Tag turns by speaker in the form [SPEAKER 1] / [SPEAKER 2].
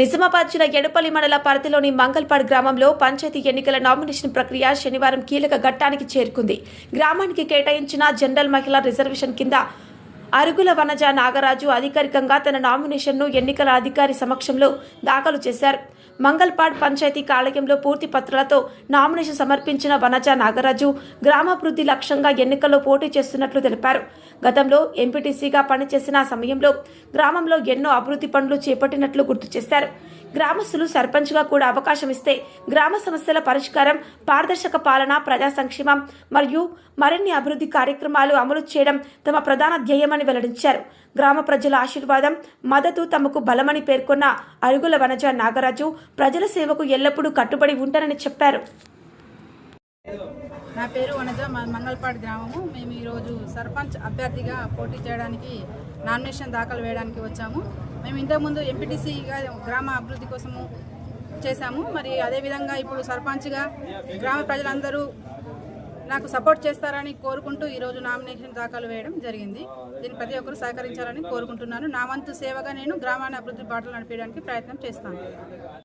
[SPEAKER 1] నిజామాబాద్ జిల్లా ఎడపల్లి మండల పరిధిలోని మంగల్పాడ్ గ్రామంలో పంచాయతీ ఎన్నికల నామినేషన్ ప్రక్రియ శనివారం కీలక ఘట్టానికి చేరుకుంది. గ్రామానికి కేటాయించిన జనరల్ మహిళా రిజర్వేషన్ కింద అరుగుల వనజ నాగరాజు అధికారికంగా తన నామినేషన్ను ఎన్నికల అధికారి సమక్షంలో దాఖలు చేశారు. మంగల్పాడ్ పంచాయతీ కార్యాలయంలో పూర్తి పత్రాలతో నామినేషన్ సమర్పించిన వనజ నాగరాజు గ్రామాభివృద్ధి లక్ష్యంగా ఎన్నికల్లో పోటీ చేస్తున్నట్లు తెలిపారు. గతంలో ఎంపీటీసీగా పనిచేసిన సమయంలో గ్రామంలో ఎన్నో అభివృద్ధి పనులు చేపట్టినట్లు గుర్తు చేశారు. గ్రామస్తులు సర్పంచ్గా కూడా అవకాశం ఇస్తే గ్రామ సమస్యల పరిష్కారం పారదర్శక పాలన ప్రజా సంక్షేమం మరియు మరిన్ని అభివృద్ధి కార్యక్రమాలు అమలు చేయడం తమ ప్రధాన ధ్యేయమని వెల్లడించారు. గ్రామ ప్రజల ఆశీర్వాదం మద్దతు తమకు బలమని పేర్కొన్న అరుగుల వనజ నాగరాజు ప్రజల సేవకు ఎల్లప్పుడూ కట్టుబడి ఉంటారని చెప్పారు.
[SPEAKER 2] నా పేరు వనజ మా మంగళపాడు గ్రామము. మేము ఈరోజు సర్పంచ్ అభ్యర్థిగా పోటీ చేయడానికి నామినేషన్ దాఖలు వేయడానికి వచ్చాము. మేము ఇంతకుముందు ఎంపీటీసీగా గ్రామ అభివృద్ధి కోసము చేశాము. మరి అదేవిధంగా ఇప్పుడు సర్పంచ్గా గ్రామ ప్రజలందరూ నాకు సపోర్ట్ చేస్తారని కోరుకుంటూ ఈరోజు నామినేషన్ దాఖలు వేయడం జరిగింది. దీన్ని ప్రతి ఒక్కరూ సహకరించాలని కోరుకుంటున్నాను. నా వంతు సేవగా నేను గ్రామాన్ని అభివృద్ధి బాటలు నడిపేయడానికి ప్రయత్నం చేస్తాను.